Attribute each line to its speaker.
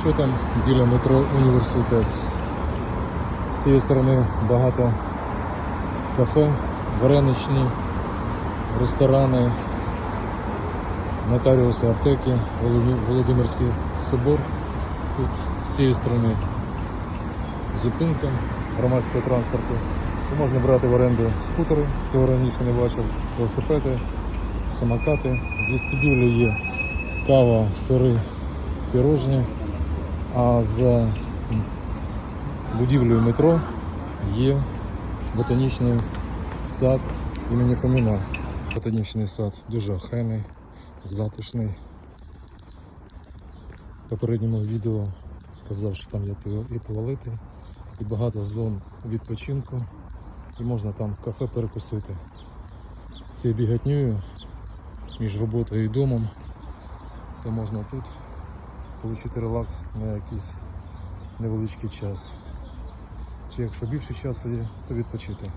Speaker 1: що там біля метро університет. З цієї сторони багато кафе, вареничні, ресторани, нотаріуси, аптеки, Володимирський собор. Тут з цієї сторони зупинка громадського транспорту. Можна брати в оренду скутери, цього раніше не бачив, велосипеди, самокати. В вестибюлі є кава, сири, пірожні. А за будівлею метро є ботанічний сад імені Фоміна. Ботанічний сад дуже охайний, затишний. В попередньому відео казав, що там є і туалети, і багато зон відпочинку, і можна там кафе перекусити. Це бігатнюю між роботою і домом, то можна тут отримати релакс на якийсь невеличкий час. Чи якщо більше часу є, то відпочити.